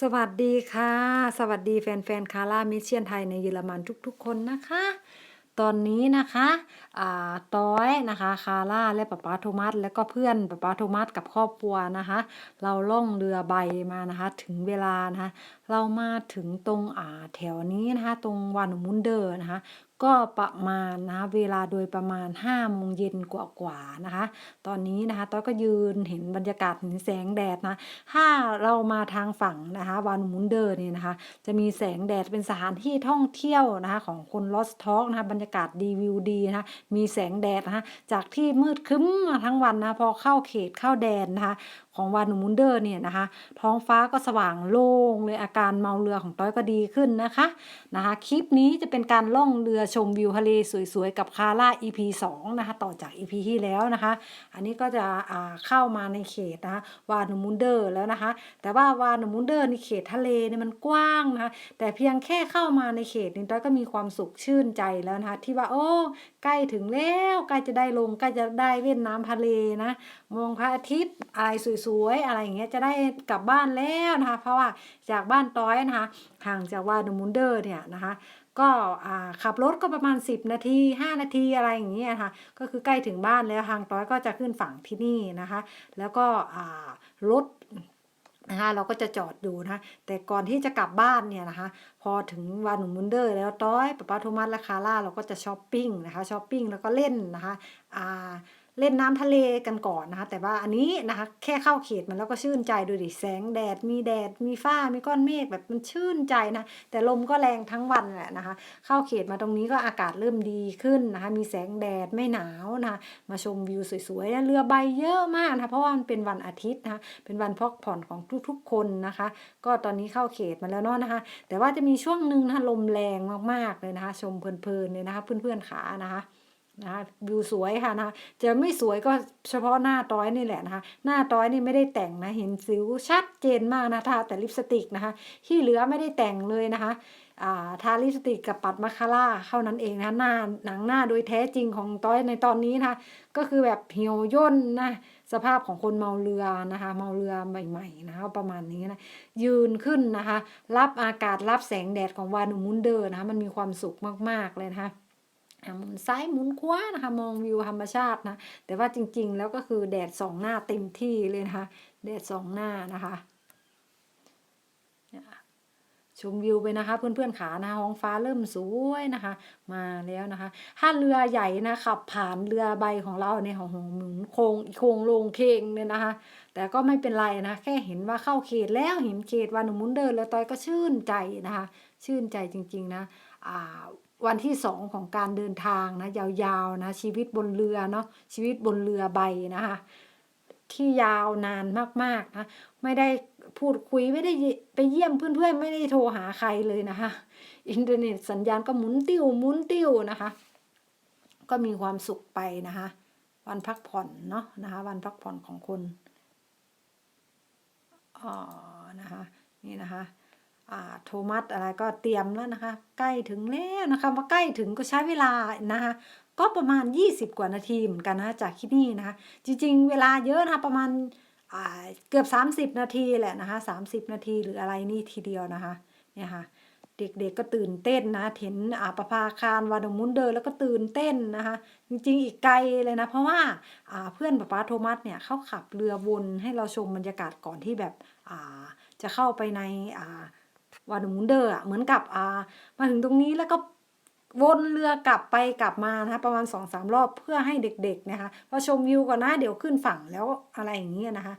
สวัสดีค่ะ สวัสดีแฟนๆคาร่ามิเชียนไทยในเยอรมันทุกๆ คนนะคะ ตอนนี้นะคะอ่าต้อยนะคะคาร่าและป๊าป๊าโทมัสแล้วก็เพื่อนป๊าป๊าโทมัสกับครอบครัวนะคะ เราล่องเรือใบมานะคะ ถึงเวลานะคะ เรามาถึงตรงอ่าแถวนี้นะคะ ตรงวานมุนเดอร์นะคะ ก็ประมาณนะคะเวลาโดยประมาณ5โมงเย็นกว่าๆนะคะ ตอนนี้นะคะต้อยก็ยืนเห็นบรรยากาศเห็นแสงแดดนะ ถ้าเรามาทางฝั่งนะคะวานมุนเดอร์เนี่ยนะคะ จะมีแสงแดดเป็นสถานที่ท่องเที่ยวนะคะของคนลอสท็อกนะคะบรรยากาศดีวิวดีนะคะมีแสงแดดนะคะจากที่มืดครึ้มมาทั้งวันนะพอเข้าเขตเข้าแดนนะคะของวานมุนเดอร์เนี่ยนะคะ ท้องฟ้าก็สว่างโล่งเลยอาการเมาเรือของต้อยก็ดีขึ้นนะคะนะคะ คลิปนี้จะเป็นการล่องเรือชมวิวทะเลสวยๆ กับคาร่า EP 2 นะคะ ต่อจาก EP ที่แล้วนะคะ อันนี้ก็จะเข้ามาในเขตนะคะวานมุนเดอร์แล้วนะคะ แต่ว่าวานมุนเดอร์ในเขตทะเลเนี่ยมันกว้างนะคะแต่เพียงแค่เข้ามาในเขตนี้ต้อยก็มีความสุขชื่นใจแล้วนะคะ ที่ว่าโอ้ใกล้ถึงแล้วใกล้จะได้ลงใกล้จะได้เล่นน้ำทะเลนะมองพระอาทิตย์อะไรสวยๆ อะไรอย่างเงี้ยจะได้กลับบ้านแล้วนะคะ เพราะว่าจากบ้านต้อยนะคะห่างจากวานมุนเดอร์เนี่ยนะคะ ก็ขับรถก็ประมาณ 10 นาที 5 นาทีอะไรอย่างเงี้ยค่ะ ก็คือใกล้ถึงบ้านแล้วทางต้อยก็จะขึ้นฝั่งที่นี่นะคะ แล้วก็รถนะคะเราก็จะจอดดูนะคะแต่ก่อนที่จะกลับบ้านเนี่ยนะคะพอถึงวันหนุ่มมุนเดอร์ แล้วต้อยป๊าป๊าโทมัสและคาร่าเราก็จะช้อปปิ้งนะคะช้อปปิ้งแล้วก็เล่นนะคะอ่า เล่นน้ำทะเลกันก่อนนะคะ แต่ว่าอันนี้นะคะ แค่เข้าเขตมันแล้วก็ชื่นใจดูดิแสงแดด มีแดด มีฟ้า มีก้อนเมฆแบบมันชื่นใจนะ แต่ลมก็แรงทั้งวันแหละนะคะ เข้าเขตมาตรงนี้ก็อากาศเริ่มดีขึ้นนะคะ มีแสงแดดไม่หนาวนะคะมาชมวิวสวยๆนะเรือใบเยอะมากนะคะเพราะว่ามันเป็นวันอาทิตย์นะคะเป็นวันพักผ่อนของทุกๆคนนะคะ ก็ตอนนี้เข้าเขตมาแล้วเนาะนะคะ แต่ว่าจะมีช่วงหนึ่งนะคะลมแรงมากๆเลยนะคะ ชมเพลินๆเลยนะคะเพื่อนๆขานะคะ นะคะวิวสวยค่ะนะคะจะไม่สวยก็เฉพาะหน้าต้อยนี่แหละนะคะ หน้าต้อยนี่ไม่ได้แต่งนะเห็นสิวชัดเจนมากนะทาแต่ลิปสติกนะคะ ที่เหลือไม่ได้แต่งเลยนะคะาทาลิปสติกกับปัดมาคาร่าเท่านั้นเองนะหน้าหนังหน้าโดยแท้จริงของต้อยในตอนนี้นะคะก็คือแบบเหี่ยวย่นนะสภาพของคนเมาเรือนะคะ เมาเรือใหม่ๆนะคะประมาณนี้นะยืนขึ้นนะคะ รับอากาศรับแสงแดดของวานูมุนเดอร์นะคะมันมีความสุขมากๆเลยนะคะ หมุนซ้ายหมุนขวานะคะมองวิวธรรมชาตินะแต่ว่าจริงๆแล้วก็คือแดดสองหน้าเต็มที่เลยนะคะแดดสองหน้านะคะชมวิวไปนะคะเพื่อนๆขานะท้องฟ้าเริ่มสวยนะคะ มาแล้วนะคะ ถ้าเรือใหญ่นะขับผ่านเรือใบของเราเนี่ยของหมุนโค้งโค้งลงเคงเนี่ยนะคะ แต่ก็ไม่เป็นไรนะ แค่เห็นว่าเข้าเขตแล้วเห็นเขตวานุมุนเดินแล้วตอยก็ชื่นใจนะคะ ชื่นใจจริงๆนะอ่า วันที่สองของการเดินทางนะยาวๆนะชีวิตบนเรือเนาะชีวิตบนเรือใบนะคะที่ยาวนานมากๆนะไม่ได้พูดคุยไม่ได้ไปเยี่ยมเพื่อนๆ ไม่ได้โทรหาใครเลยนะคะอินเทอร์เน็ตสัญญาณก็หมุนติ้วหมุนติ้วนะคะ ก็มีความสุขไปนะคะ วันพักผ่อนเนาะนะคะ วันพักผ่อนของคนอ๋อนะคะนี่นะคะ โทมัสอะไรก็เตรียมแล้วนะคะ ใกล้ถึงแล้วนะคะว่าใกล้ถึงก็ใช้เวลานะคะ ก็ประมาณ 20 กว่านาทีเหมือนกันนะจากที่นี่นะคะ จริง ๆ เวลาเยอะนะคะประมาณอ่าเกือบ 30 นาทีแหละนะคะ30 นาทีหรืออะไรนี่ทีเดียวนะคะเนี่ยค่ะเด็กๆก็ตื่นเต้นนะเห็นอาประภาคารวาดมุนเดินแล้วก็ตื่นเต้นนะคะ จริงๆอีกไกลเลยนะ เพราะว่าอ่าเพื่อนป๊าโทมัสเนี่ยเขาขับเรือวนให้เราชมบรรยากาศก่อนที่แบบอ่าจะเข้าไปในอ่า วาดมุนเดอร์อะเหมือนกับอ่ามาถึงตรงนี้แล้วก็วนเรือกลับไปกลับมานะคะประมาณสองสามรอบเพื่อให้เด็กๆนะคะพอชมวิวก่อนนะเดี๋ยวขึ้นฝั่งแล้วอะไรอย่างเงี้ยนะคะ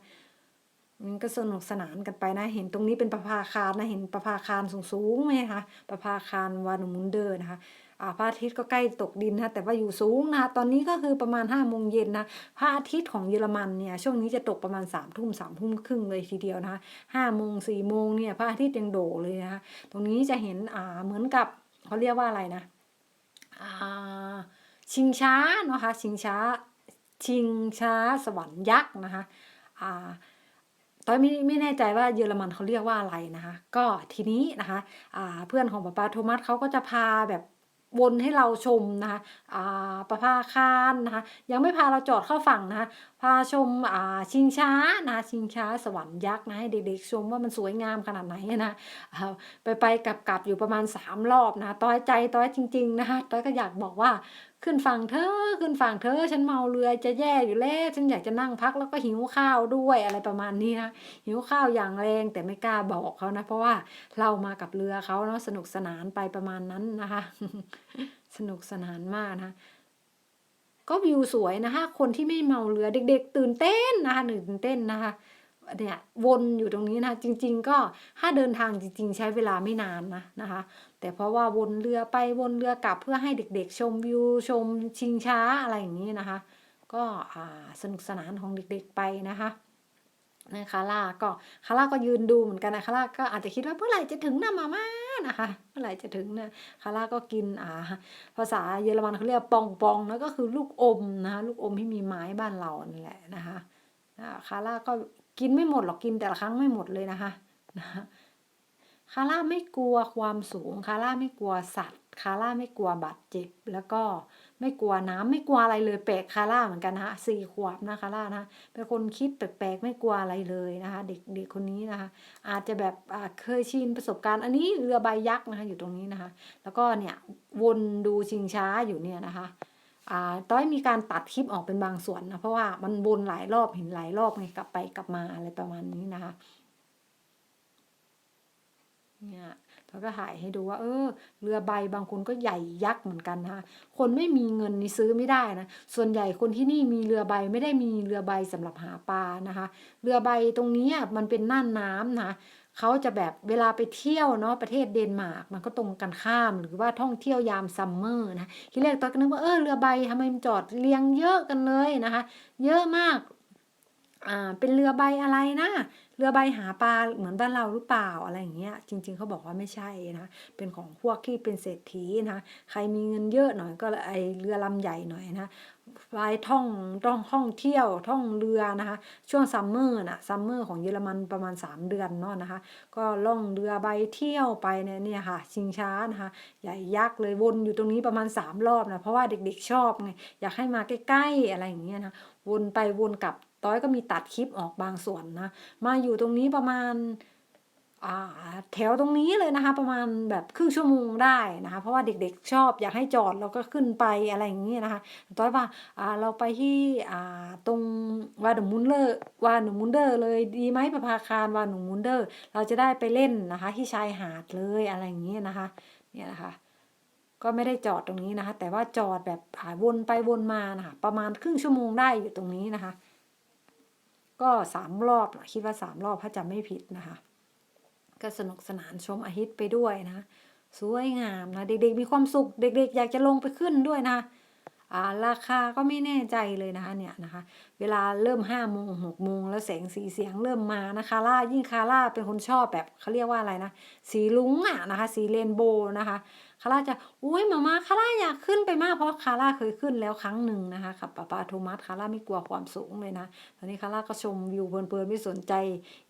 มันก็สนุกสนานกันไปนะ เห็นตรงนี้เป็นประภาคารนะ เห็นประภาคารสูงๆไหมคะประภาคารวานุมุนเดอร์นะคะ พระอาทิตย์ก็ใกล้ตกดินนะคะแต่ว่าอยู่สูงนะคะตอนนี้ก็คือประมาณห้าโมงเย็นนะพระอาทิตย์ของเยอรมันเนี่ยช่วงนี้จะตกประมาณสามทุ่มสามทุ่มครึ่งเลยทีเดียวนะคะห้าโมงสี่โมงเนี่ยพระอาทิตย์ยังโดเลยนะคะตรงนี้จะเห็นอ่าเหมือนกับเขาเรียกว่าอะไรนะอ่าชิงช้าเนาะคะชิงช้าชิงช้าสวรรค์ยักษ์นะคะอ่าตอนไม่ไม่แน่ใจว่าเยอรมันเขาเรียกว่าอะไรนะคะ ก็ทีนี้นะคะอ่าเพื่อนของป๊าป๊าโทมัสเขาก็จะพาแบบ วนให้เราชมนะคะอ่าประภาคารนะคะ ยังไม่พาเราจอดเข้าฝั่งนะคะ พาชมอ่าชิงช้านะคะชิงช้าสวรรค์ยักษ์นะให้เด็กๆชมว่ามันสวยงามขนาดไหนนะอ่าไปไปกลับกลับอยู่ประมาณสามรอบนะต้อยใจต้อยจริง ๆ นะคะต้อยก็อยากบอกว่า ขึ้นฝั่งเธอขึ้นฝั่งเธอ ฉันเมาเรือจะแย่อยู่แล้ว ฉันอยากจะนั่งพักแล้วก็หิวข้าวด้วยอะไรประมาณนี้นะหิวข้าวอย่างแรงแต่ไม่กล้าบอกเขานะ เพราะว่าเรามากับเรือเขาเนาะสนุกสนานไปประมาณนั้นนะคะ สนุกสนานมากนะคะก็วิวสวยนะคะ คนที่ไม่เมาเรือเด็ก ๆ ตื่นเต้นนะคะตื่นเต้นนะคะเนี่ยวนอยู่ตรงนี้นะจริง ๆ ก็ถ้าเดินทางจริง ๆ ใช้เวลาไม่นานนะนะคะ แต่เพราะว่าวนเรือไปวนเรือกลับเพื่อให้เด็กๆ ชมวิวชมชิงช้าอะไรอย่างนี้นะคะ ก็สนุกสนานของเด็กๆไปนะคะนะคาร่าก็คาร่าก็ยืนดูเหมือนกันนะคาร่าก็อาจจะคิดว่าเมื่อไหร่จะถึงนะมาม่านะคะ เมื่อไหร่จะถึงนะคาร่าก็กินอ่าภาษาเยอรมันเขาเรียกปองปองแล้วก็คือลูกอมนะคะลูกอมที่มีไม้บ้านเรานี่แหละนะคะคาร่าก็กินไม่หมดหรอกกินแต่ละครั้งไม่หมดเลยนะคะนะ คาร่าไม่กลัวความสูง คาร่าไม่กลัวสัตว์ คาร่าไม่กลัวบาดเจ็บ แล้วก็ไม่กลัวน้ำไม่กลัวอะไรเลยแปลกคาร่าเหมือนกันนะคะสี่ขวบนะคาร่านะเป็นคนคิดแปลกๆไม่กลัวอะไรเลยนะคะ เด็กเด็กคนนี้นะคะ อาจจะแบบเคยชินประสบการณ์ อันนี้เรือใบยักษ์นะคะอยู่ตรงนี้นะคะ แล้วก็เนี่ยวนดูชิงช้าอยู่เนี่ยนะคะต้อยมีการตัดคลิปออกเป็นบางส่วนนะเพราะว่ามันวนหลายรอบเห็นหลายรอบไงกลับไปกลับมาอะไรประมาณนี้นะคะ เนี่ยเราก็ถ่ายให้ดูว่า เออ เรือใบบางคนก็ใหญ่ยักษ์เหมือนกันนะคะคนไม่มีเงินนี่ซื้อไม่ได้นะ ส่วนใหญ่คนที่นี่มีเรือใบไม่ได้มีเรือใบสำหรับหาปลานะคะ เรือใบตรงนี้มันเป็นน่านน้ำนะเขาจะแบบเวลาไปเที่ยวเนาะประเทศเดนมาร์กมันก็ตรงกันข้ามหรือว่าท่องเที่ยวยามซัมเมอร์นะทีแรกตอนก็นึกว่าเออเรือใบทำไมมันจอดเรียงเยอะกันเลยนะคะ เยอะมาก เป็นเรือใบอะไรนะเรือใบหาปลาเหมือนบ้านเราหรือเปล่าอะไรอย่างเงี้ยจริง ๆเขาบอกว่าไม่ใช่นะเป็นของพวกที่เป็นเศรษฐีนะใครมีเงินเยอะหน่อยก็ไอเรือลำใหญ่หน่อยนะไปท่องต้องท่องเที่ยวท่องเรือนะคะช่วงซัมเมอร์น่ะซัมเมอร์ของเยอรมันประมาณ 3 เดือนเนาะนะคะก็ล่องเรือใบเที่ยวไปเนี่ยเนี่ยค่ะชิงช้านะคะใหญ่ยักษ์เลยวนอยู่ตรงนี้ประมาณ 3 รอบนะเพราะว่าเด็กๆชอบไงอยากให้มาใกล้ๆอะไรอย่างเงี้ยนะวนไปวนกลับ ต้อยก็มีตัดคลิปออกบางส่วนนะ มาอยู่ตรงนี้ประมาณแถวตรงนี้เลยนะคะ ประมาณแบบครึ่งชั่วโมงได้นะคะ เพราะว่าเด็กๆชอบอยากให้จอดเราก็ขึ้นไปอะไรอย่างเงี้ยนะคะต้อยว่าเราไปที่ตรงวาหนูมุนเลอร์วาหนูมุนเดอร์เลยดีไหมประภาคารวาหนูมุนเดอร์ เราจะได้ไปเล่นนะคะ ที่ชายหาดเลยอะไรอย่างเงี้ยนะคะ เนี่ยนะคะ ก็ไม่ได้จอดตรงนี้นะคะ แต่ว่าจอดแบบวนไปวนมานะคะประมาณครึ่งชั่วโมงได้อยู่ตรงนี้นะคะ ก็สามรอบคิดว่าสามรอบถ้าจำไม่ผิดนะคะ ก็สนุกสนานชมอาทิตย์ไปด้วยนะ สวยงามนะ เด็กๆ มีความสุข เด็ก ๆ อยากจะลงไปขึ้นด้วยนะราคาก็ไม่แน่ใจเลยนะคะเนี่ยนะคะ เวลาเริ่มห้าโมงหกโมงแล้วแสงสีเสียงเริ่มมานะคะ ล่ายิ่งคาร่าเป็นคนชอบแบบเขาเรียกว่าอะไรนะ สีลุ้งอะนะคะ สีเรนโบว์นะคะ คาร่าจะอุ้ยมามาคาร่าอยากขึ้นไปมากเพราะคาร่าเคยขึ้นแล้วครั้งหนึ่งนะคะกับป้าปาโทมัสคาร่าไม่กลัวความสูงเลยนะตอนนี้คาร่าก็ชมวิวเพลินๆไม่สนใจ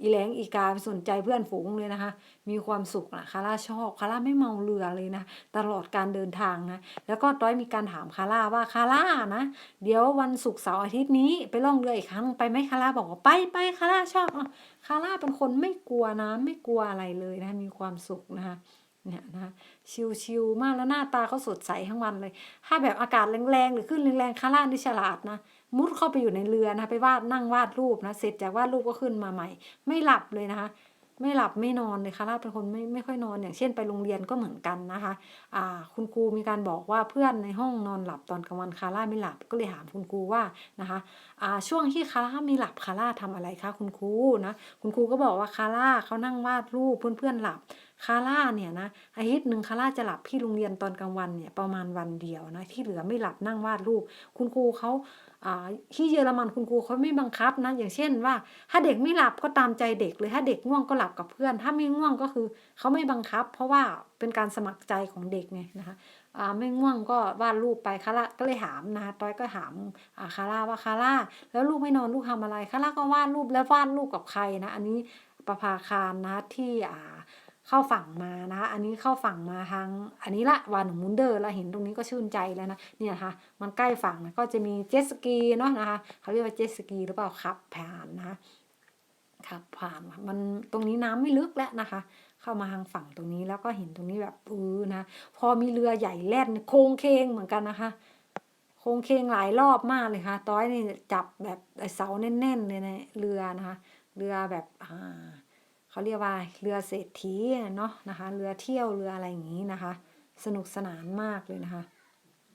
อีแหลงอีกาไม่สนใจเพื่อนฝูงเลยนะคะ มีความสุขนะคาร่าชอบคาร่าไม่เมาเรือเลยนะตลอดการเดินทางนะแล้วก็ต้อยมีการถามคาร่าว่าคาร่านะ เดี๋ยววันศุกร์เสาร์อาทิตย์นี้ไปล่องเรืออีกครั้งไปไหมคาร่าบอกว่าไปไปคาร่าชอบคาร่าเป็นคนไม่กลัวนะไม่กลัวอะไรเลยนะมีความสุขนะคะ เนี่ยนะชิวๆมากแล้วหน้าตาเขาสดใสทั้งวันเลย ถ้าแบบอากาศแรงๆหรือขึ้นแรงๆคาร่านี่ฉลาดนะมุดเข้าไปอยู่ในเรือนะไปวาดนั่งวาดรูปนะเสร็จจากวาดรูปก็ขึ้นมาใหม่ ไม่หลับเลยนะคะไม่หลับไม่นอนเลยคาร่าเป็นคนไม่ไม่ค่อยนอนอย่างเช่นไปโรงเรียนก็เหมือนกันนะคะอ่าคุณครูมีการบอกว่าเพื่อนในห้องนอนหลับตอนกลางวันคาร่าไม่หลับก็เลยถามคุณครูว่านะคะอ่าช่วงที่คาร่าไม่หลับคาร่าทำอะไรคะคุณครูนะคุณครูก็บอกว่าคาร่าเขานั่งวาดรูปเพื่อนๆหลับ คาร่าเนี่ยนะอาทิตย์หนึ่งคาร่าจะหลับที่โรงเรียนตอนกลางวันเนี่ยประมาณวันเดียวนะที่เหลือไม่หลับนั่งวาดรูป คุณครูเขาที่เยอรมันคุณครูเขาไม่บังคับนะอย่างเช่นว่า ถ้าเด็กไม่หลับก็ตามใจเด็กเลยถ้าเด็กง่วงก็หลับกับเพื่อน ถ้าไม่ง่วงก็คือเขาไม่บังคับ เพราะว่าเป็นการสมัครใจของเด็กไงนะคะไม่ง่วงก็วาดรูปไปคาร่าก็เลยถามนะคะต้อยก็ถามคาร่าว่าคาร่าแล้วลูกไม่นอนลูกทำอะไรคาร่าก็วาดรูปแล้ววาดรูปกับใครนะอันนี้ประภาคารนะที่อ่า เข้าฝั่งมานะคะอันนี้เข้าฝั่งมาทางอันนี้ละวานมุนเดอร์เราเห็นตรงนี้ก็ชื่นใจแล้วนะเนี่ยค่ะมันใกล้ฝั่งนะก็จะมีเจ็ตสกีเนาะนะคะเขาเรียกว่าเจ็ตสกีหรือเปล่าขับผ่านนะคะขับผ่านมันตรงนี้น้ำไม่ลึกแล้วนะคะ เข้ามาทางฝั่งตรงนี้แล้วก็เห็นตรงนี้แบบปื้อนะพอมีเรือใหญ่แล่นโค้งเคงเหมือนกันนะคะโค้งเคงหลายรอบมากเลยค่ะต้อยนี่จับแบบเสาแน่นๆเลยในเรือนะคะ เรือแบบอ่า เขาเรียกว่าเรือเศรษฐีเนาะนะคะ เรือเที่ยวเรืออะไรอย่างนี้นะคะ สนุกสนานมากเลยนะคะ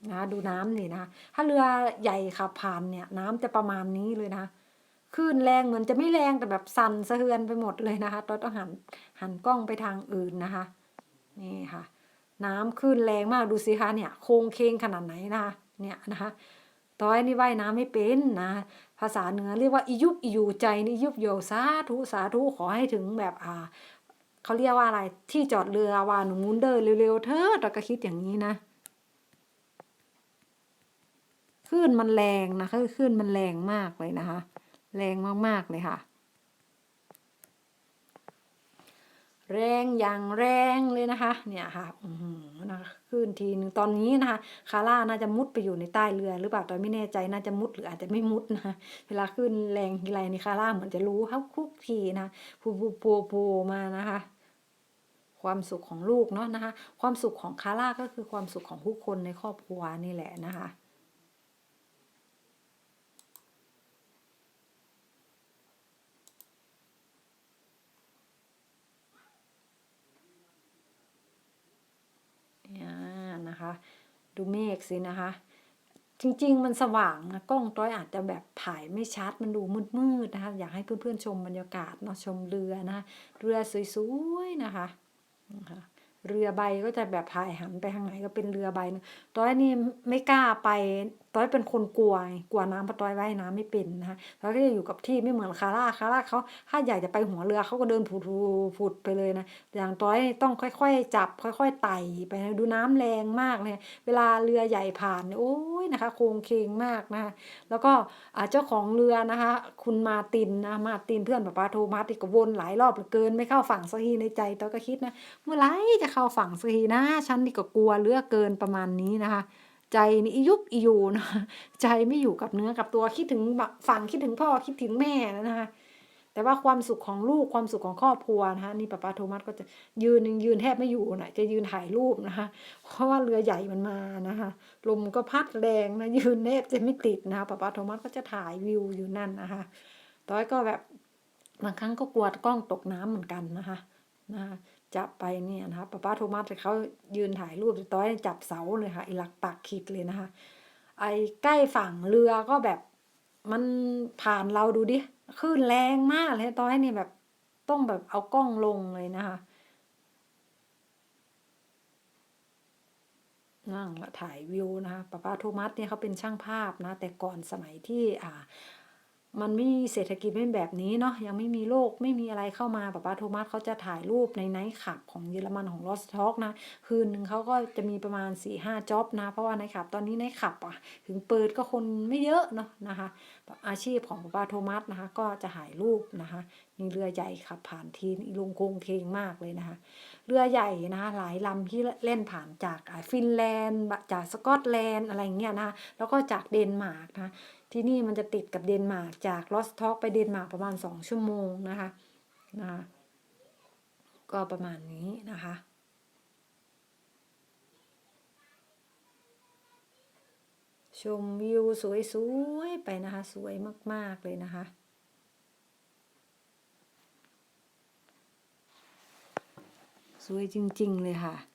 นะดูน้ำนี่นะคะถ้าเรือใหญ่ขับผ่านเนี่ย น้ำจะประมาณนี้เลยนะคะคลื่นแรงเหมือนจะไม่แรงแต่แบบสั่นสะเทือนไปหมดเลยนะคะตอนต้องหันหันกล้องไปทางอื่นนะคะ นี่ค่ะ น้ำคลื่นแรงมากดูสิคะเนี่ยโค้งเคงขนาดไหนนะคะเนี่ยนะคะต้อยนี่ว่ายน้ำไม่เป็นนะ ภาษาเหนือเรียกว่าอิยุบอิยูใจนี่ยุบโยสาธุสาธุขอให้ถึงแบบอ่าเขาเรียกว่าอะไรที่จอดเรือวานูมุนเดอร์เร็วๆเธอเราก็คิดอย่างนี้นะคลื่นมันแรงนะคลื่นมันแรงมากเลยนะคะ แรงมากๆเลยค่ะ แรงอย่างแรงเลยนะคะ เนี่ยค่ะนะคะขึ้นทีนึงตอนนี้นะคะ คาร่าน่าจะมุดไปอยู่ในใต้เรือ หรือเปล่าตอนไม่แน่ใจน่าจะมุดหรืออาจจะไม่มุดนะคะเวลาขึ้นแรงทีไรนี่คาร่าเหมือนจะรู้เขาคุกทีนะปูปูปูปูมานะคะ ความสุขของลูกเนาะนะคะ ความสุขของคาร่าก็คือความสุขของทุกคนในครอบครัวนี่แหละนะคะ อ่า นะคะ ดูเมฆสินะคะ จริงๆ มันสว่างนะกล้องต้อยอาจจะแบบถ่ายไม่ชัดมันดูมืดๆนะคะ อยากให้เพื่อนๆชมบรรยากาศเนาะชมเรือนะเรือสวยๆนะคะนะคะเรือใบก็จะแบบถ่ายหันไปทางไหนก็เป็นเรือใบนะต้อยนี่ไม่กล้าไป ต้อยเป็นคนกลัวกลัวน้ำเพราะต้อยว่ายน้ำไม่เป็นนะคะต้อยก็จะอยู่กับที่ไม่เหมือนคาร่าคาร่าเขาถ้าอยากจะไปหัวเรือเขาก็เดินผุดๆผุดไปเลยนะอย่างต้อยต้องค่อยๆ จับ ค่อย ๆ ไต่ไปนะดูน้ำแรงมากเลยเวลาเรือใหญ่ผ่านโอ้ยนะคะ โค้งเคงมากนะคะแล้วก็เจ้าของเรือนะคะ คุณมาตินนะมาตินเพื่อนป้าปาโทมัสติก็วนหลายรอบเหลือเกินไม่เข้าฝั่งสักทีในใจต้อยก็คิดนะเมื่อไรจะเข้าฝั่งสักทีนะฉันนี่ก็กลัวเหลือเกินประมาณนี้นะคะ ใจนี่ยุบอิยูนะใจไม่อยู่กับเนื้อกับตัวคิดถึงฝั่งคิดถึงพ่อคิดถึงแม่นะคะแต่ว่าความสุขของลูกความสุขของครอบครัวนะคะนี่ป้าป้าโทมัสก็จะยืนยืนแทบไม่อยู่นะจะยืนถ่ายรูปนะคะ เพราะว่าเรือใหญ่มันมานะคะลมก็พัดแรงนะยืนแทบจะไม่ติดนะคะป้าป้าโทมัสก็จะถ่ายวิวอยู่นั่นนะคะต้อยก็แบบบางครั้งก็กลัวกล้องตกน้ำเหมือนกันนะคะนะคะ จับไปเนี่ยนะคะป้าป้าโทมัสเขายืนถ่ายรูปต้อยจับเสาเลยค่ะไอหลักปักขิดเลยนะคะ ไอ้ใกล้ฝั่งเรือก็แบบมันผ่านเราดูดิคลื่นแรงมากเลยต้อยนี่แบบต้องแบบเอากล้องลงเลยนะคะนั่งละถ่ายวิวนะคะป้าป้าโทมัสเนี่ยเขาเป็นช่างภาพนะ แต่ก่อนสมัยที่อ่า มันไม่มีเศรษฐกิจไม่แบบนี้เนาะยังไม่มีโลกไม่มีอะไรเข้ามาป้าป้าโทมัสเขาจะถ่ายรูปในไนท์ขับของเยอรมันของลอสท็อกนะ คืนหนึ่งเขาก็จะมีประมาณ4ี่ห้าจ็อบนะ เพราะว่าไนท์ขับตอนนี้ไนท์ขับอะ ถึงเปิดก็คนไม่เยอะเนาะนะคะ อาชีพของป้าป้าโทมัสนะคะ ก็จะถ่ายรูปนะคะ มีเรือใหญ่ขับผ่านทีนลงโคงเคงมากเลยนะคะ เรือใหญ่นะคะหลายลำที่เล่นผ่านจากฟินแลนด์จากสกอตแลนด์อะไรเงี้ยนะคะแล้วก็จากเดนมาร์กนะ ที่นี่มันจะติดกับเดนมาร์กจากลอสท็อกไปเดนมาร์กประมาณสองชั่วโมงนะคะนะะก็ประมาณนี้นะคะชมวิวสวยๆไปนะคะ สวยมากๆเลยนะคะ สวยจริงๆเลยค่ะ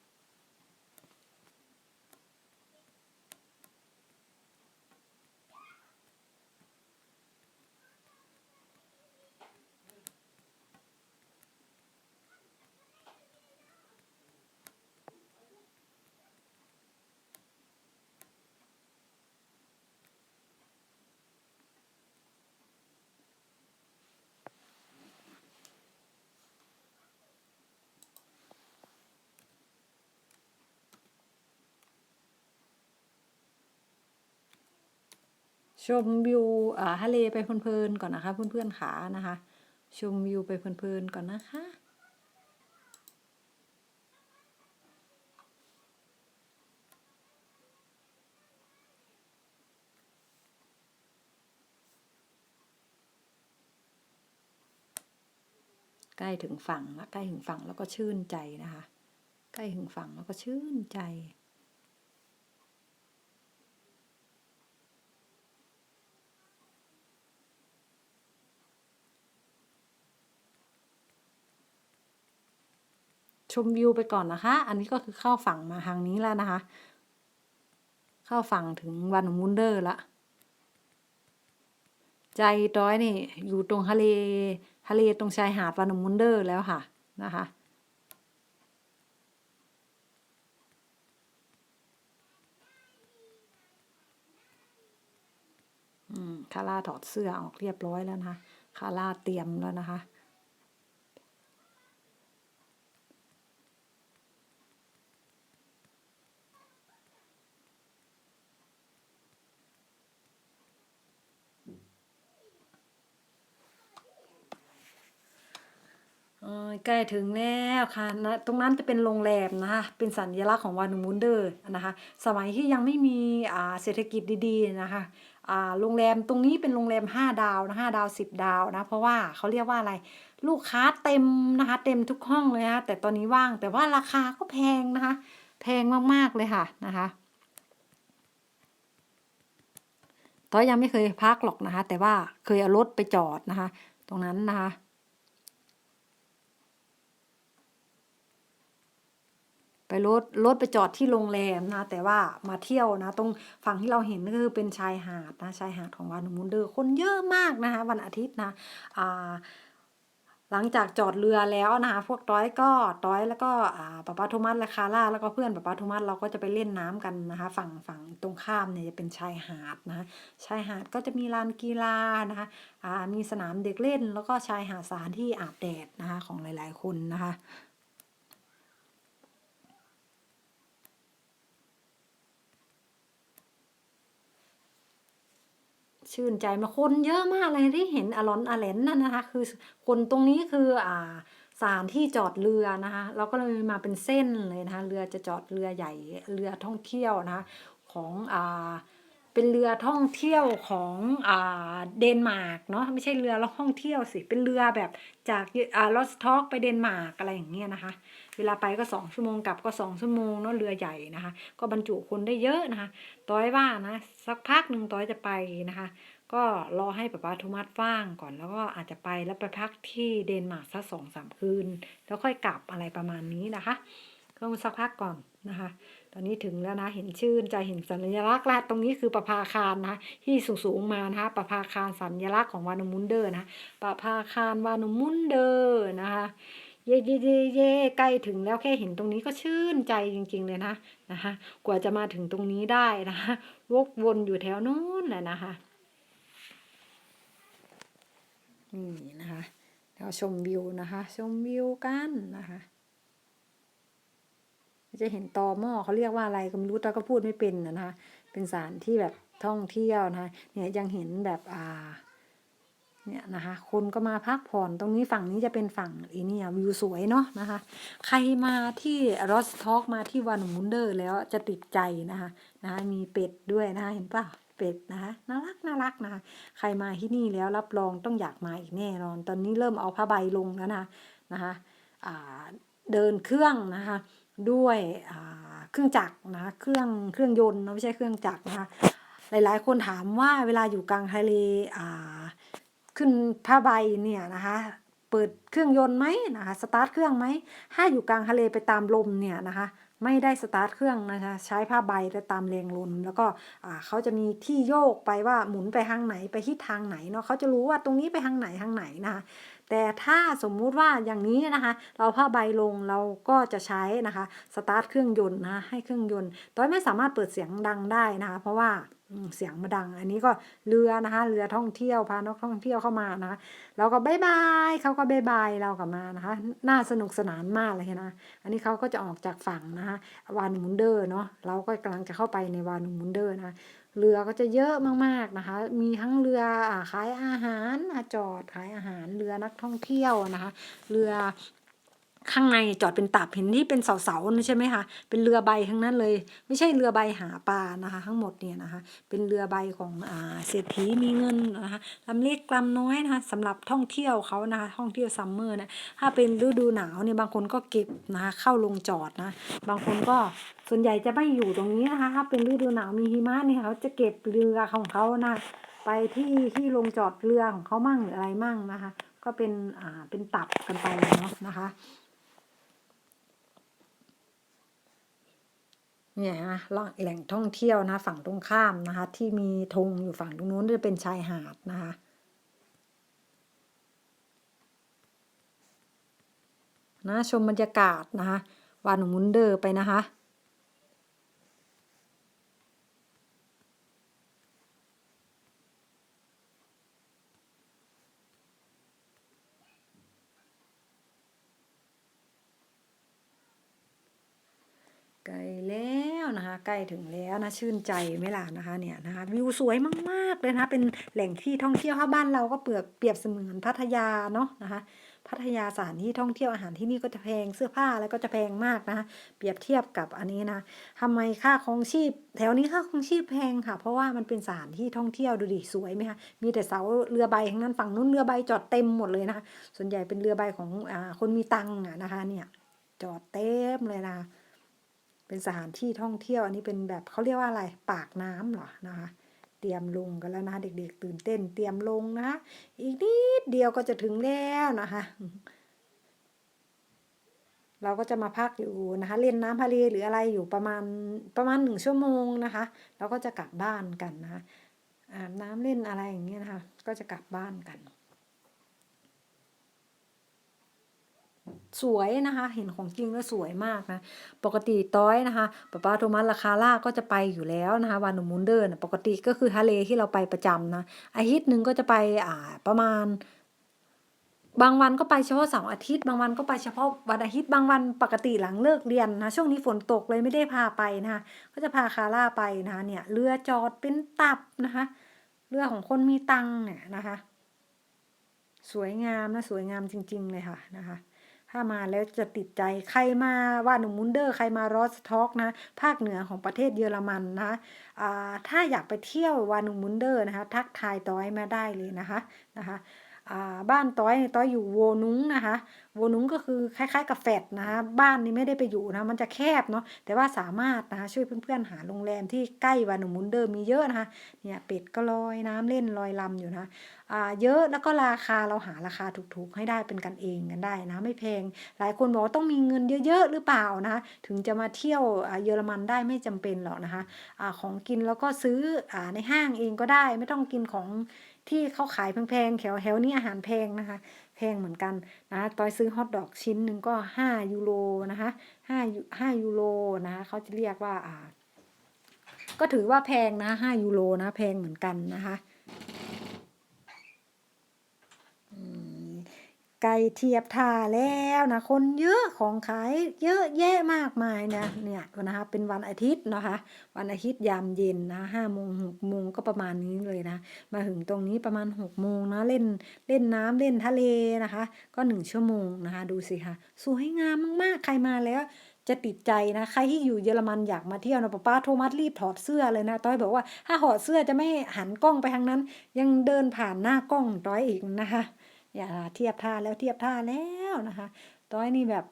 ชมวิวทะเลไปเพลินๆก่อนนะคะเพื่อนๆขานะคะ ชมวิวไปเพลินๆก่อนนะคะใกล้ถึงฝั่งแล้วใกล้ถึงฝั่งแล้วก็ชื่นใจนะคะ ใกล้ถึงฝั่งแล้วก็ชื่นใจ มวิวไปก่อนนะคะ อันนี้ก็คือเข้าฝั่งมาทางนี้แล้วนะคะ เข้าฝั่งถึงวันมุนเดอร์ละ ใจต้อยนี่อยู่ตรงทะเลทะเลตรงชายหาดวันมุนเดอร์แล้วค่ะนะคะอืมคาร่าถอดเสื้อออกเรียบร้อยแล้วนะคะ คาร่าเตรียมแล้วนะคะ ใกล้ถึงแล้วค่ะนะตรงนั้นจะเป็นโรงแรมนะคะเป็นสัญลักษณ์ของวานูมุนเดอร์นะคะสมัยที่ยังไม่มีอ่าเศรษฐกิจดีๆนะคะอ่าโรงแรมตรงนี้เป็นโรงแรม 5 ดาวนะ5ดาว 10 ดาวนะเพราะว่าเขาเรียกว่าอะไรลูกค้าเต็มนะคะเต็มทุกห้องเลยนะแต่ตอนนี้ว่างแต่ว่าราคาก็แพงนะคะแพงมากๆเลยค่ะนะคะตอนยังไม่เคยพักหรอกนะคะ แต่ว่าเคยเอารถไปจอดนะคะ ตรงนั้นนะคะ ไปรถรถไปจอดที่โรงแรมนะแต่ว่ามาเที่ยวนะ ตรงฝั่งที่เราเห็นก็คือเป็นชายหาดนะชายหาดของวานูมุนเดอร์คนเยอะมากนะคะวันอาทิตย์นะอ่าหลังจากจอดเรือแล้วนะคะพวกต้อยก็ต้อยแล้วก็อาป้าป้าโทมัสและคาร่าแล้วก็เพื่อนป้าป้าโทมัสเราก็จะไปเล่นน้ำกันนะคะฝั่งฝั่งตรงข้ามเนี่ยจะเป็นชายหาดนะะชายหาดก็จะมีลานกีฬานะคะอามีสนามเด็กเล่น แล้วก็ชายหาดสถานที่อาบแดดนะคะของหลาย ๆ คนนะคะ ชื่นใจมาคนเยอะมากเลยที่เห็นอลอนอแลนนั่นนะคะ คือคนตรงนี้คืออ่าสถานที่จอดเรือนะคะเราก็เลยมาเป็นเส้นเลยนะคะเรือจะจอดเรือใหญ่เรือท่องเที่ยวนะคะของอ่าเป็นเรือท่องเที่ยวของอ่าเดนมาร์กเนาะไม่ใช่เรือท่องเที่ยวสิเป็นเรือแบบจากอ่าลอสทอกไปเดนมาร์กอะไรอย่างเงี้ยนะคะ เวลาไปก็สองชั่วโมงกลับก็สองชั่วโมงเนาะเรือใหญ่นะคะ ก็บรรจุคนได้เยอะนะคะ ต้อยว่านะสักพักหนึ่งต้อยจะไปนะคะ ก็รอให้ป๊าป๊าโทมัสว่างก่อนแล้วก็อาจจะไปแล้วไปพักที่เดนมาร์กสักสองสามคืน แล้วค่อยกลับอะไรประมาณนี้นะคะก็สักพักก่อนนะคะ ตอนนี้ถึงแล้วนะ เห็นชื่นใจเห็นสัญลักษณ์แล้วตรงนี้คือประภาคารนะ ที่สูงๆมานะคะประภาคารสัญลักษณ์ของวานุมุนเดอร์นะประภาคารวานุมุนเดอร์นะคะ เย่เย่เย่เย่ใกล้ถึงแล้วแค่เห็นตรงนี้ก็ชื่นใจจริง ๆ เลยนะนะคะ กว่าจะมาถึงตรงนี้ได้นะคะวกวนอยู่แถวนู้นแหละนะคะนี่นะคะแล้วชมวิวนะคะ ชมวิวกันนะคะจะเห็นตอหม้อเขาเรียกว่าอะไรก็ไม่รู้แต่ก็พูดไม่เป็นนะคะ เป็นสานที่แบบท่องเที่ยวนะคะเนี่ยยังเห็นแบบอ่า เนี่ยนะคะคนก็มาพักผ่อนตรงนี้ฝั่งนี้จะเป็นฝั่งอีเนี่ยวิวสวยเนาะนะคะ ใครมาที่รอสทอกมาที่วันมุนเดอร์แล้วจะติดใจนะคะนะคะมีเป็ดด้วยนะคะเห็นปะเป็ดนะคะน่ารักน่ารักนะคะใครมาที่นี่แล้วรับรองต้องอยากมาอีกแน่นอน ตอนนี้เริ่มเอาผ้าใบลงแล้วนะนะคะเดินเครื่องนะคะด้วยเครื่องจักรนะะเครื่องเครื่องยนต์นะไม่ใช่เครื่องจักรนะคะหลายๆ คนถามว่าเวลาอยู่กลางทะเลอ่า ขึ้นผ้าใบเนี่ยนะคะเปิดเครื่องยนต์ไหมนะคะสตาร์ทเครื่องไหมถ้าอยู่กลางทะเลไปตามลมเนี่ยนะคะไม่ได้สตาร์ทเครื่องนะคะใช้ผ้าใบไปตามแรงลมแล้วก็เขาจะมีที่โยกไปว่าหมุนไปทางไหนไปทิศทางไหนเนาะเขาจะรู้ว่าตรงนี้ไปทางไหนทางไหนนะคะ แต่ถ้าสมมุติว่าอย่างนี้นะคะ เราผ้าใบลงเราก็จะใช้นะคะสตาร์ทเครื่องยนต์นะให้เครื่องยนต์ต้อยไม่สามารถเปิดเสียงดังได้นะคะ เพราะว่าเสียงมาดัง อันนี้ก็เรือนะคะเรือท่องเที่ยวพานักท่องเที่ยวเข้ามานะคะเราก็บายบายเขาก็บายบายเรากลับมานะคะ น่าสนุกสนานมากเลยนะ อันนี้เขาก็จะออกจากฝั่งนะคะวานูมุนเดอร์เนาะเราก็กำลังจะเข้าไปในวานูมุนเดอร์นะคะ เรือก็จะเยอะมากๆนะคะ มีทั้งเรือขายอาหารจอดขายอาหารเรือนักท่องเที่ยวนะคะ เรือ ข้างในจอดเป็นตับเห็นที่เป็นเสาๆนั่นใช่ไหมคะเป็นเรือใบทั้งนั้นเลย ไม่ใช่เรือใบหาปลานะคะ ทั้งหมดเนี่ยนะคะเป็นเรือใบของอ่าเศรษฐีมีเงินนะคะลำเล็กลำน้อยนะคะสำหรับท่องเที่ยวเขานะคะท่องเที่ยวซัมเมอร์นะถ้าเป็นฤดูหนาวเนี่ยบางคนก็เก็บนะคะเข้าลงจอดนะบางคนก็ส่วนใหญ่จะไม่อยู่ตรงนี้นะคะถ้าเป็นฤดูหนาวมีหิมะเนี่ยเขาจะเก็บเรือของเขานะไปที่ที่ลงจอดเรือของเขามั่งหรืออะไรมั่งนะคะ ก็เป็นอ่าเป็นตับกันไปเนาะนะคะ เนี่ยนะแหล่งท่องเที่ยวนะ ฝั่งตรงข้ามนะคะ ที่มีธงอยู่ฝั่งตรงนู้นจะเป็นชายหาดนะคะนะชมบรรยากาศนะคะวานมุนเดอร์ไปนะคะ ใกล้แล้วนะคะ ใกล้ถึงแล้วนะชื่นใจไหมล่ะนะคะเนี่ยนะคะวิวสวยมากๆเลยนะคะเป็นแหล่งที่ท่องเที่ยวถ้าบ้านเราก็เปรียบเปรียบเสมือนพัทยาเนาะนะคะพัทยาสถานที่ท่องเที่ยวอาหารที่นี่ก็จะแพงเสื้อผ้าแล้วก็จะแพงมากนะคะเปรียบเทียบกับอันนี้นะทำไมค่าครองชีพ แถวนี้ค่าครองชีพแพงค่ะ เพราะว่ามันเป็นสถานที่ท่องเที่ยวดูดิสวยไหมคะมีแต่เสาเรือใบทั้งนั้นฝั่งนู้นเรือใบจอดเต็มหมดเลยนะคะส่วนใหญ่เป็นเรือใบของอ่าคนมีตังค์อะนะคะเนี่ยจอดเต็มเลยนะ เป็นสถานที่ท่องเที่ยวอันนี้เป็นแบบเขาเรียกว่าอะไรปากน้ำเหรอนะคะ เตรียมลงกันแล้วนะคะเด็กๆ ตื่นเต้นเตรียมลงนะคะอีกนิดเดียวก็จะถึงแล้วนะคะเราก็จะมาพักอยู่นะคะเล่นน้ำทะเลหรืออะไรอยู่ประมาณประมาณหนึ่งชั่วโมงนะคะเราก็จะกลับบ้านกันนะะอาบน้ำเล่นอะไรอย่างเงี้ยนะคะ ก็จะกลับบ้านกัน สวยนะคะ เห็นของจริงแล้วสวยมากนะ ปกติต้อยนะคะป้าป้าโทมัสราคาล่าก็จะไปอยู่แล้วนะคะวานุมุนเดอร์นะปกติก็คือทะเลที่เราไปประจำนะ อาทิตย์หนึ่งก็จะไปอ่าประมาณบางวันก็ไปเฉพาะเสาร์อาทิตย์บางวันก็ไปเฉพาะวันอาทิตย์บางวันปกติหลังเลิกเรียนนะช่วงนี้ฝนตกเลยไม่ได้พาไปนะคะก็จะพาคาร่าไปนะคะเนี่ยเรือจอดเป็นตับนะคะเรือของคนมีตังค์เนี่ยนะคะ สวยงามนะสวยงามจริง ๆ เลยค่ะนะคะ ถ้ามาแล้วจะติดใจใครมาว่าหนุ่มมุนเดอร์ใครมารอสท็อกนะภาคเหนือของประเทศเยอรมันนะคะถ้าอยากไปเที่ยววานุมุนเดอร์นะคะทักทายต้อยมาได้เลยนะคะนะคะ บ้านต้อยต้อยอยู่โวนุ้งนะคะ โวนุ้งก็คือคล้ายๆกับแฟดนะคะ บ้านนี้ไม่ได้ไปอยู่นะ มันจะแคบเนาะ แต่ว่าสามารถนะคะช่วยเพื่อนๆหาโรงแรมที่ใกล้วานุมุนเดอร์มีเยอะนะคะ เนี่ยเป็ดก็ลอยน้ำเล่นลอยลำอยู่นะอ่าเยอะแล้วก็ราคาเราหาราคาถูกๆให้ได้เป็นกันเองกันได้นะ ไม่แพง หลายคนบอกว่าต้องมีเงินเยอะๆหรือเปล่านะคะถึงจะมาเที่ยวเยอรมันได้ไม่จำเป็นหรอกนะคะอ่าของกินแล้วก็ซื้ออ่าในห้างเองก็ได้ ไม่ต้องกินของ ที่เขาขายแพงๆแถวแถวนี้อาหารแพงนะคะ แพงเหมือนกันนะตอยซื้อฮอทดอกชิ้นหนึ่งก็ห้ายูโรนะคะห้าห้ายูโรนะคะเขาจะเรียกว่าอ่า ก็ถือว่าแพงนะห้ายูโรนะแพงเหมือนกันนะคะ ไก่เทียบท่าแล้วนะคนเยอะของขายเยอะแยะมากมายนะเนี่ยนะคะเป็นวันอาทิตย์นะคะ วันอาทิตย์ยามเย็นนะห้าโมงหกโมงก็ประมาณนี้เลยนะ มาถึงตรงนี้ประมาณหกโมงนะเล่นเล่นน้ำเล่นทะเลนะคะ ก็หนึ่งชั่วโมงนะคะ ดูสิคะสวยงามมากๆ ใครมาแล้วจะติดใจนะใครที่อยู่เยอรมันอยากมาเที่ยวนะป้าป้าโทมัสรีบถอดเสื้อเลยนะต้อยบอกว่าถ้าถอดเสื้อจะไม่หันกล้องไปทางนั้น ยังเดินผ่านหน้ากล้องต้อยอีกนะคะ อย่าเทียบท่าแล้วเทียบท่าแล้วนะคะ ต้อยนี่แบบ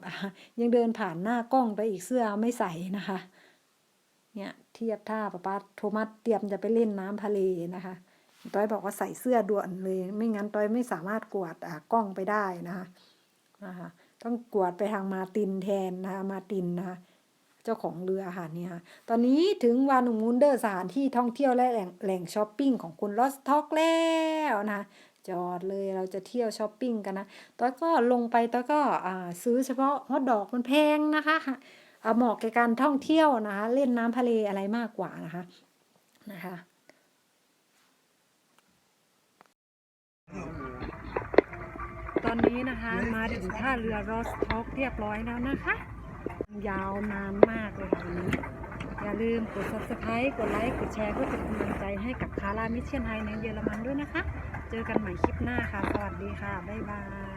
ยังเดินผ่านหน้ากล้องไปอีกเสื้อไม่ใส่นะคะ เนี่ยเทียบท่าป้าป้าโทมัสเตรียมจะไปเล่นน้ำทะเลนะคะ ต้อยบอกว่าใส่เสื้อด่วนเลย ไม่งั้นต้อยไม่สามารถกวาดกล้องไปได้นะคะนะคะ ต้องกวาดไปทางมาตินแทนนะคะมาตินนะคะเจ้าของเรือค่ะเนี่ยค่ะ ตอนนี้ถึงวานุมูนเดอร์สถานที่ท่องเที่ยวและแหล่งแหล่งช้อปปิ้งของคุณลอสท็อกแล้วนะคะ จอดเลยเราจะเที่ยวช้อปปิ้งกันนะต้อยก็ลงไปต้อยก็ซื้อเฉพาะฮอทดอกมันแพงนะคะอ่าเหมาะแก่การท่องเที่ยวนะคะ เล่นน้ำทะเลอะไรมากกว่านะคะนะคะตอนนี้นะคะมาถึงท่าเรือรอสท็อกเรียบร้อยแล้วนะคะ ยาวนานมากเลยค่ะวันนี้ อย่าลืมกด subscribe กดไลค์กดแชร์เพื่อเป็นกำลังใจให้กับคารามิเชียนไทยในเยอรมันด้วยนะคะ เจอกันใหม่คลิปหน้าค่ะ สวัสดีค่ะ บ๊ายบาย